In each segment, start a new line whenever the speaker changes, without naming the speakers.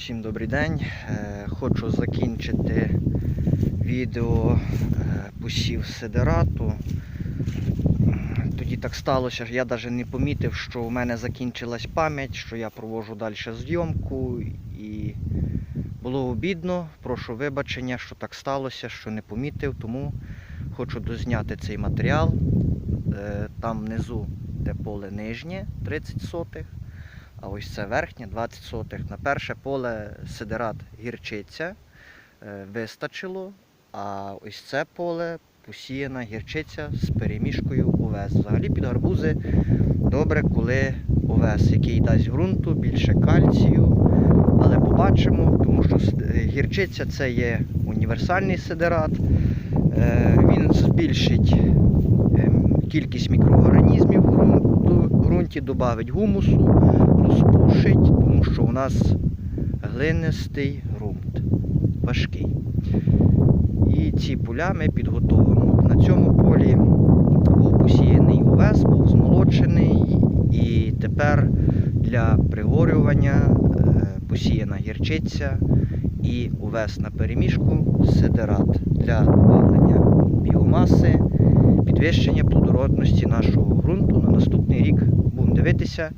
Усім добрий день. Е, Хочу закінчити відео е, посів сидерату. Тоді так сталося, що я навіть не помітив, що у мене закінчилась пам'ять, що я провожу далі зйомку і було обідно. Прошу вибачення, що так сталося, що не помітив, тому хочу дозняти цей матеріал. Е, Там внизу де поле нижнє 30 сотих. А ось це верхнє 20 сотих. На перше поле сидерат гірчиця е, вистачило, а ось це поле посіяна гірчиця з перемішкою овес. Взагалі під гарбузи добре, коли овес, який дасть ґрунту, більше кальцію. Але побачимо, тому що е, гірчиця це є універсальний сидерат. Е, Він збільшить ем, кількість мікроорганізмів ґрунті, додавить гумусу, розпушить, тому що у нас глинистий ґрунт, важкий. І ці поля ми підготовимо. На цьому полі був посіяний овес, був змолочений, і тепер для пригорювання е, посіяна гірчиця і овес на перемішку сидерат для додавлення біомаси, підвищення плодородності нашого ґрунту. На наступний рік будемо дивитися,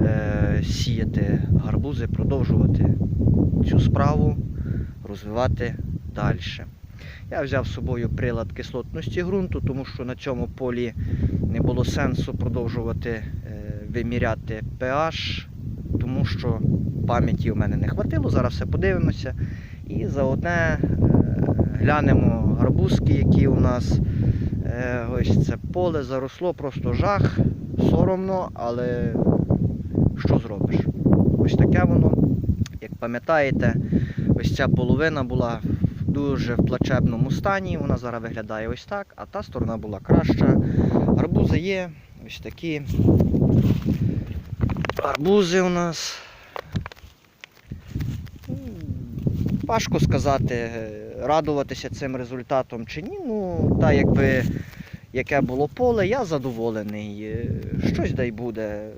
е, сіяти гарбузи, продовжувати цю справу, розвивати далі. Я взяв з собою прилад кислотності ґрунту, тому що на цьому полі не було сенсу продовжувати е, виміряти pH, тому що пам'яті у мене не хватило. Зараз все подивимося. І заодне е, глянемо гарбузки, які у нас. Ось це поле заросло, просто жах, соромно, але що зробиш? Ось таке воно. Як пам'ятаєте, ось ця половина була в дуже плачебному стані. Вона зараз виглядає ось так, а та сторона була краща. Гарбузи є, ось такі. Гарбузи у нас. Важко сказати, радуватися цим результатом чи ні. Ну, та якби яке було поле, я задоволений. Е, Щось дай буде.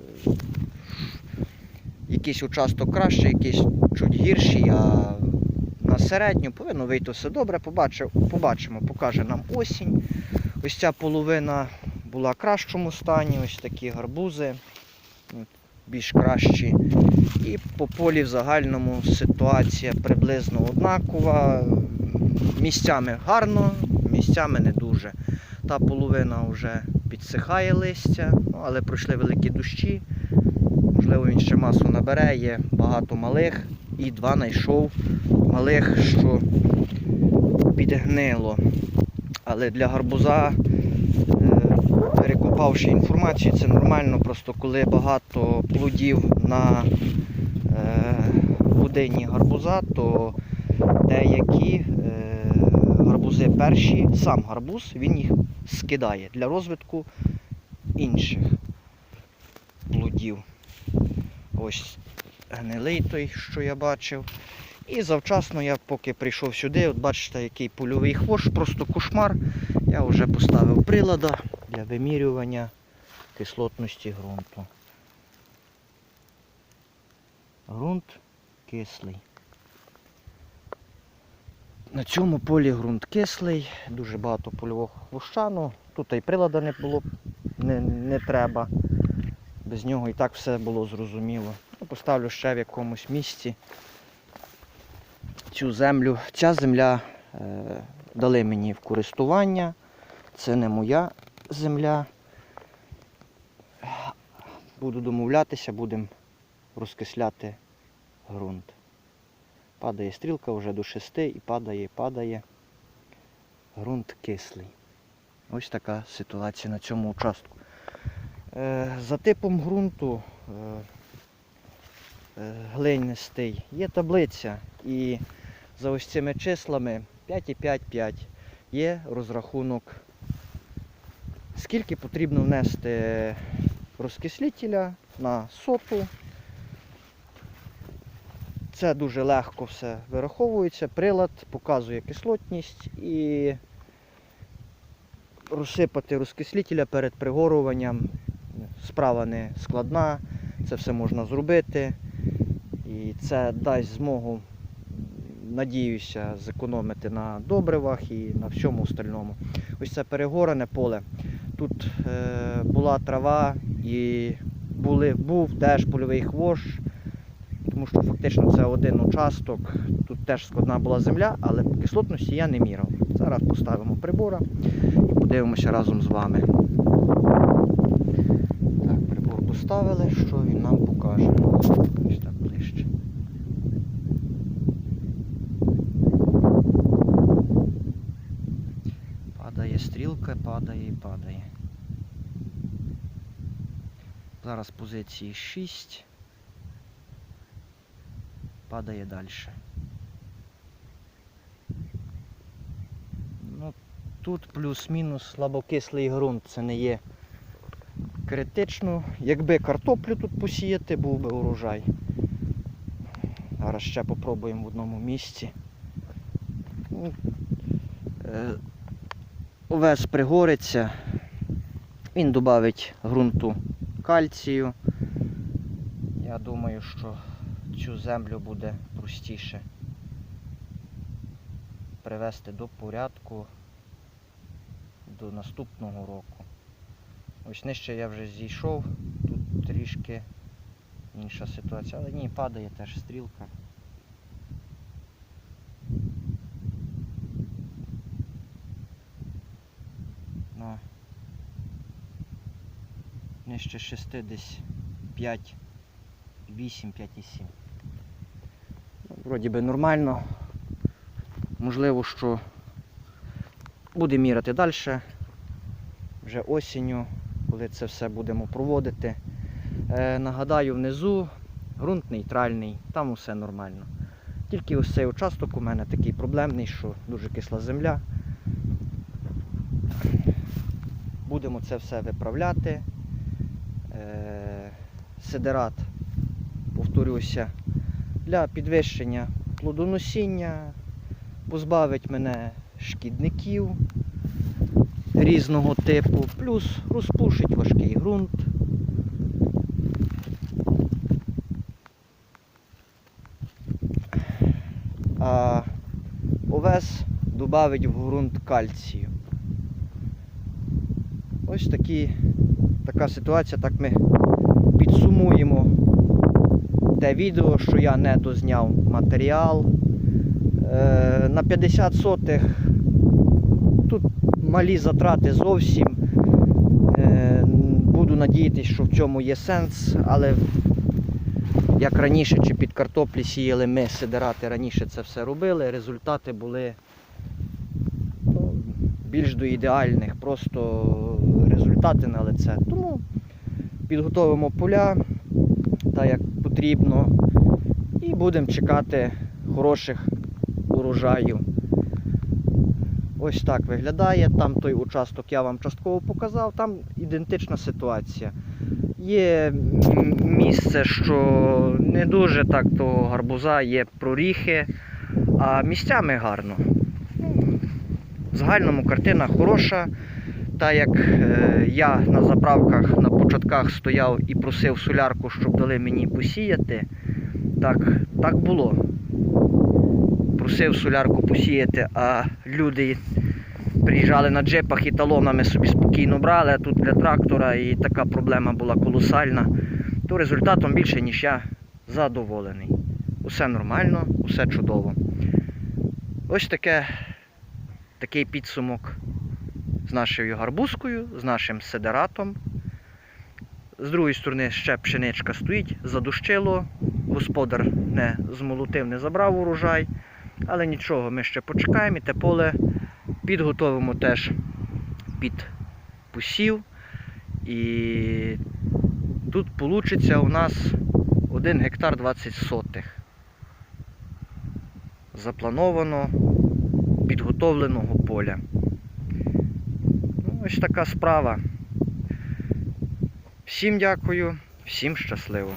Якийсь участок краще, якийсь чуть гірший, а на середню повинно вийти все добре. Побачив, побачимо, покаже нам осінь. Ось ця половина була в кращому стані, ось такі гарбузи, більш кращі. І по полі в загальному ситуація приблизно однакова. Місцями гарно, місцями не дуже. Та половина вже підсихає листя, ну, але пройшли великі дощі. Можливо, він ще масу набере, є багато малих. І два знайшов малих, що підгнило. Але для гарбуза, е, перекопавши інформацію, це нормально, просто коли багато плодів на е, годині гарбуза, то деякі е, гарбузи перші, сам гарбуз, він їх скидає для розвитку інших плодів. Ось гнилий той, що я бачив. І завчасно я поки прийшов сюди, от бачите, який польовий хвощ, просто кошмар. Я вже поставив прилада для вимірювання кислотності ґрунту. Ґрунт кислий. На цьому полі ґрунт кислий, дуже багато польового хвоща, ну тут і прилада не було, не, не треба. Без нього і так все було зрозуміло. Ну, Поставлю ще в якомусь місці цю землю. Ця земля е, дали мені в користування. Це не моя земля. Буду домовлятися, будемо розкисляти ґрунт. Падає стрілка вже до 6 і падає, падає. Ґрунт кислий. Ось така ситуація на цьому участку. Е, За типом ґрунту е, е, глинистий є таблиця і за ось цими числами 5,5,5 є розрахунок, скільки потрібно внести розкислителя на соту. Це дуже легко все вираховується. Прилад показує кислотність і розсипати розкислителя перед пригоруванням. Справа не складна, це все можна зробити. І це дасть змогу, надіюся, зекономити на добривах і на всьому остальному. Ось це перегорене поле. Тут е, була трава і були, був теж польовий хвощ, тому що фактично це один участок. Тут теж складна була земля, але кислотності я не міряв. Зараз поставимо прибора і подивимося разом з вами. Так, прибор поставили, що він нам покаже. Ось так ближче. Падає стрілка, падає і падає. Зараз позиції 6. Падає далі. Ну, тут плюс-мінус слабокислий ґрунт, це не є критично. Якби картоплю тут посіяти, був би урожай. Зараз ще попробуємо в одному місці. Ну, е, Овес пригориться, він додавить ґрунту кальцію. Я думаю, що цю землю буде простіше привести до порядку до наступного року. Ось нижче я вже зійшов, тут трішки інша ситуація, але ні, падає теж стрілка. Ну, нижче 6 десь 5, 8, 5,7. Ну, Вроді би нормально. Можливо, що буде міряти далі. Вже осінню, коли це все будемо проводити. Е, нагадаю, внизу ґрунт нейтральний, там усе нормально. Тільки ось цей участок у мене такий проблемний, що дуже кисла земля. Будемо це все виправляти. Е, сидерат, повторюся, для підвищення плодоносіння, позбавить мене шкідників різного типу, плюс розпушить важкий ґрунт. А овес додавить в ґрунт кальцію. Ось такі, така ситуація, так ми підсумуємо те відео, що я не дозняв матеріал. Е, на 50 сотих тут малі затрати зовсім. Е, Буду надіятися, що в цьому є сенс, але як раніше чи під картоплі сіяли ми сидирати, раніше це все робили, результати були ну, більш до ідеальних, просто результати на лице. Тому підготовимо поля так як потрібно і будемо чекати хороших урожаїв. Ось так виглядає. Там той участок я вам частково показав, там ідентична ситуація. Є місце, що не дуже так того гарбуза, є проріхи, а місцями гарно. В загальному картина хороша. Та як е, я на заправках на початках стояв і просив солярку, щоб дали мені посіяти, так, так було. Просив солярку посіяти, а люди приїжджали на джипах і талонами собі спокійно брали, а тут для трактора і така проблема була колосальна, то результатом більше, ніж я задоволений. Усе нормально, усе чудово. Ось таке, такий підсумок з нашою гарбузкою, з нашим седератом. З другої сторони ще пшеничка стоїть, задущило. Господар не змолотив, не забрав урожай. Але нічого, ми ще почекаємо і те поле підготовимо теж під посів. І тут вийде у нас 1 гектар 20 сотих. Заплановано підготовленого поля. Ось така справа. Всім дякую, всім щасливо.